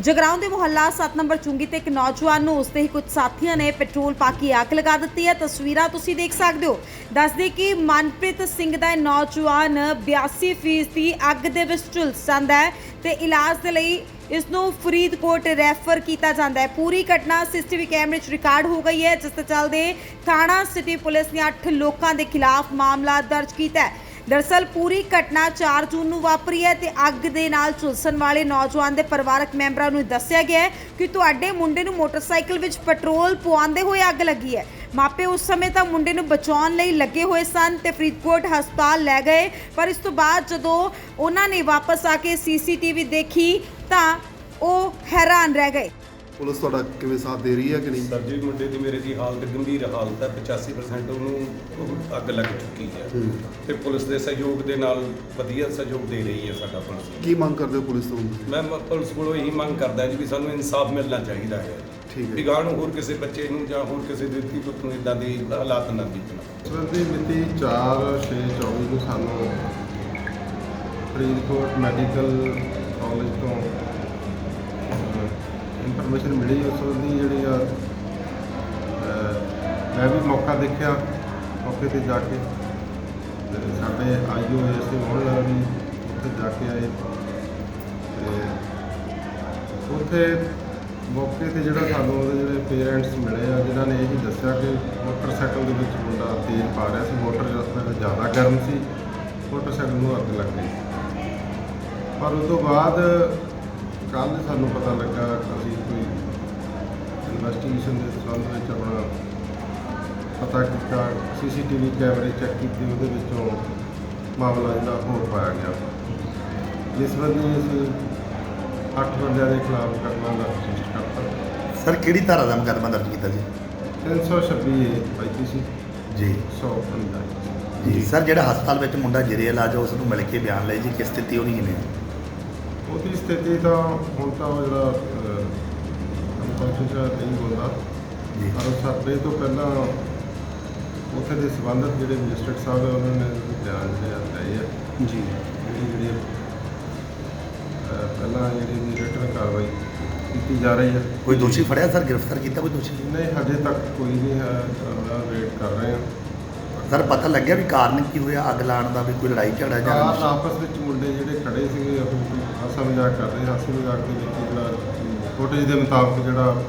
ਜਗਰਾਉਂ ਦੇ ਮੁਹੱਲਾ 7 ਨੰਬਰ ਚੁੰਗੀ ਤੇ ਇੱਕ ਨੌਜਵਾਨ ਨੂੰ ਉਸਦੇ ਹੀ ਕੁਝ ਸਾਥੀਆਂ ਨੇ ਪੈਟਰੋਲ ਪਾ ਕੇ ਅੱਗ ਲਗਾ ਦਿੱਤੀ ਹੈ। ਤਸਵੀਰਾਂ ਤੁਸੀਂ ਦੇਖ ਸਕਦੇ ਹੋ। ਦੱਸਦੇ ਕਿ ਮਨਪ੍ਰੀਤ ਸਿੰਘ ਦਾ ਇਹ ਨੌਜਵਾਨ 82 ਫੀਸਦੀ ਅੱਗ ਦੇ ਵਿੱਚ ਝੁਲਸ ਜਾਂਦਾ ਹੈ ਤੇ ਇਲਾਜ ਦੇ ਲਈ ਇਸ ਨੂੰ ਫਰੀਦਕੋਟ ਰੈਫਰ ਕੀਤਾ ਜਾਂਦਾ ਹੈ। ਪੂਰੀ ਘਟਨਾ ਸੀਸੀਟੀਵੀ ਕੈਮਰੇ 'ਚ ਰਿਕਾਰਡ ਹੋ ਗਈ ਹੈ, ਜਿਸ ਦੇ ਚੱਲਦੇ ਥਾਣਾ ਸਿਟੀ ਪੁਲਿਸ ਨੇ 8 ਲੋਕਾਂ ਦੇ ਖਿਲਾਫ ਮਾਮਲਾ ਦਰਜ ਕੀਤਾ ਹੈ। ਦਰਸਲ ਪੂਰੀ ਘਟਨਾ 4 ਜੂਨ ਨੂੰ ਵਾਪਰੀ ਹੈ ਤੇ ਅੱਗ ਦੇ ਨਾਲ ਝੁਲਸਣ ਵਾਲੇ ਨੌਜਵਾਨ ਦੇ ਪਰਿਵਾਰਕ ਮੈਂਬਰਾਂ ਨੂੰ ਦੱਸਿਆ ਗਿਆ ਹੈ ਕਿ ਤੁਹਾਡੇ ਮੁੰਡੇ ਨੂੰ ਮੋਟਰਸਾਈਕਲ ਵਿੱਚ ਪੈਟਰੋਲ ਪਵਾਉਂਦੇ ਹੋਏ ਅੱਗ ਲੱਗੀ ਹੈ। ਮਾਪੇ ਉਸ ਸਮੇਂ ਤਾਂ ਮੁੰਡੇ ਨੂੰ ਬਚਾਉਣ ਲਈ ਲੱਗੇ ਹੋਏ ਸਨ ਤੇ ਫਰੀਦਕੋਟ ਹਸਪਤਾਲ ਲੈ ਗਏ, ਪਰ ਇਸ ਤੋਂ ਬਾਅਦ ਜਦੋਂ ਉਹਨਾਂ ਨੇ ਵਾਪਸ ਆ ਕੇ ਸੀਸੀਟੀਵੀ ਦੇਖੀ ਤਾਂ ਉਹ ਹੈਰਾਨ ਰਹਿ ਗਏ। ਪੁਲਿਸ ਤੁਹਾਡਾ ਕਿਵੇਂ ਸਾਥ ਦੇ ਰਹੀ ਹੈ ਕਿ ਨਹੀਂ? ਸਰ ਜੀ ਮੁੰਡੇ ਦੀ ਮੇਰੇ ਦੀ ਹਾਲਤ ਗੰਭੀਰ ਹਾਲਤ ਹੈ 85% ਉਹਨੂੰ ਉਹ ਅੱਗ ਲੱਗ ਚੁੱਕੀ ਹੈ। ਤੇ ਪੁਲਿਸ ਦੇ ਸਹਿਯੋਗ ਦੇ ਨਾਲ ਵਧੀਆ ਸਹਿਯੋਗ ਦੇ ਰਹੀ ਹੈ ਸਾਡਾ ਪੁਲਿਸ। ਕੀ ਮੰਗ ਕਰਦੇ ਹੋ ਪੁਲਿਸ ਤੋਂ? ਮੈਂ ਮ- ਪੁਲਿਸ ਕੋਲੋਂ ਇਹੀ ਮੰਗ ਕਰਦਾ ਜੀ ਵੀ ਸਾਨੂੰ ਇਨਸਾਫ ਮਿਲਣਾ ਚਾਹੀਦਾ ਹੈ। ਠੀਕ ਹੈ। ਨੂੰ ਹੋਰ ਕਿਸੇ ਬੱਚੇ ਨੂੰ ਜਾਂ ਹੋਰ ਕਿਸੇ ਦੇ ਧੀ ਪੁੱਤ ਨੂੰ ਇਦਾਂ ਦੀ ਹਾਲਾਤ ਨਾ ਬੀਤਣ ਸੰਬੰਧੀ ਮਿਤੀ 4/6/24 ਨੂੰ ਸਾਨੂੰ ਫਰੀਦਕੋਟ ਮੈਡੀਕਲ ਕਾਲਜ ਤੋਂ ਇਨਫੋਰਮੇਸ਼ਨ ਮਿਲੀ ਉਸ ਸੰਬੰਧੀ ਜਿਹੜੀ ਆ ਮੈਂ ਵੀ ਮੌਕਾ ਦੇਖਿਆ ਮੌਕੇ ਤੇ ਜਾ ਕੇ। ਤੇ ਸਾਡੇ ਆਈਓ ਐਸੇ ਹੋਣ ਵੀ ਉੱਥੇ ਜਾ ਕੇ ਆਏ। ਤੇ ਉੱਥੇ ਮੌਕੇ ਤੇ ਜਿਹੜਾ ਸਾਨੂੰ ਉਹਦੇ ਜਿਹੜੇ ਪੇਰੈਂਟਸ ਮਿਲੇ ਆ, ਜਿਨ੍ਹਾਂ ਨੇ ਇਹ ਦੱਸਿਆ ਕਿ ਮੋਟਰਸਾਈਕਲ ਦੇ ਵਿੱਚ ਮੁੰਡਾ ਤੇਲ ਪਾ ਰਿਹਾ ਸੀ, ਮੋਟਰ ਜਿਹੜਾ ਜ਼ਿਆਦਾ ਗਰਮ ਸੀ, ਮੋਟਰਸਾਈਕਲ ਨੂੰ ਅੱਗ ਲੱਗ ਗਈ। ਪਰ ਉਸ ਤੋਂ ਬਾਅਦ ਕੱਲ ਸਾਨੂੰ ਪਤਾ ਲੱਗਾ ਅਸੀਂ ਕੋਈ ਇਨਵੈਸਟੀਗੇਸ਼ਨ ਦੇ ਸੰਬੰਧ ਵਿੱਚ ਆਪਣਾ ਪਤਾ ਕੀਤਾ ਸੀਸੀਟੀਵੀ ਕੈਮਰੇ ਚੈੱਕ ਕੀਤੇ ਉਹਦੇ ਵਿੱਚੋਂ ਮਾਮਲਾ ਜਿਹੜਾ ਹੋਰ ਪਾਇਆ ਗਿਆ। ਜਿਸ ਬੰਦੇ ਅਸੀਂ ਅੱਠ ਬੰਦਿਆਂ ਦੇ ਖਿਲਾਫ ਕਰਨਾ ਦਾ ਕੋਸ਼ਿਸ਼ ਕਰਤਾ। ਸਰ ਕਿਹੜੀ ਧਾਰਾ ਦਾ ਮੁਕੱਦਮਾ ਦਰਜ ਕੀਤਾ ਜੀ? 326 ਏ ਆਈਪੀਸੀ ਜੀ। 155 ਜੀ। ਸਰ ਜਿਹੜਾ ਹਸਪਤਾਲ ਵਿੱਚ ਮੁੰਡਾ ਜੇਰੇ ਇਲਾਜ ਆ, ਉਸ ਨੂੰ ਮਿਲ ਕੇ ਬਿਆਨ ਲਈ ਜੀ ਕਿਸ ਸਥਿਤੀ ਉਹਦੀ ਕਿਵੇਂ ਹੈ? ਉਹਦੀ ਸਥਿਤੀ ਤਾਂ ਹੁਣ ਤਾਂ ਉਹ ਜਿਹੜਾ ਅਨਕੌਂਸ਼ੀਅਸ ਨਹੀਂ ਹੁੰਦਾ ਜੀ। ਪਰ ਸਾਡੇ ਤੋਂ ਪਹਿਲਾਂ ਉੱਥੇ ਦੇ ਸੰਬੰਧਿਤ ਜਿਹੜੇ ਮਜਿਸਟਰੇਟ ਸਾਹਿਬ ਹੈ ਉਹਨਾਂ ਨੇ ਬਿਆਨ ਜਿਹੜੇ ਲਏ ਆ। ਜੀ। ਜਿਹੜੀ ਜਿਹੜੀ ਪਹਿਲਾਂ ਜਿਹੜੀ ਰਿਟਰਨ ਕਾਰਵਾਈ ਕੀਤੀ ਜਾ ਰਹੀ ਹੈ ਕੋਈ ਦੋਸ਼ੀ ਫੜਿਆ ਸਰ? ਗ੍ਰਿਫਤਾਰ ਕੀਤਾ ਕੋਈ ਦੋਸ਼ੀ? ਨਹੀਂ ਹਜੇ ਤੱਕ ਕੋਈ ਨਹੀਂ ਹੈ ਵੇਟ ਕਰ ਰਹੇ ਹਾਂ ਸਰ ਪਤਾ ਲੱਗਿਆ ਵੀ ਕਾਰਨ ਕੀ ਹੋਇਆ? ਅੱਗ ਲਾਉਣ ਦਾ ਵੀ ਕੋਈ ਲੜਾਈ ਝਗੜਾ ਜਾਂ ਆਪਸ ਵਿੱਚ ਮੁੰਡੇ ਜਿਹੜੇ ਖੜੇ ਸੀਗੇ ਉਹ ਕੋਈ ਹਾਸਾ ਮਜ਼ਾਕ ਕਰ ਰਹੇ, ਹਾਸੇ ਮਜ਼ਾਕ ਦੇ ਵਿੱਚ ਜਿਹੜਾ ਫੁਟੇਜ ਦੇ ਮੁਤਾਬਕ ਜਿਹੜਾ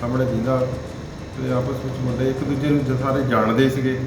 ਸਾਹਮਣੇ ਦਿੰਦਾ ਤੇ ਆਪਸ ਵਿੱਚ ਮੁੰਡੇ ਇੱਕ ਦੂਜੇ ਨੂੰ ਸਾਰੇ ਜਾਣਦੇ ਸੀਗੇ।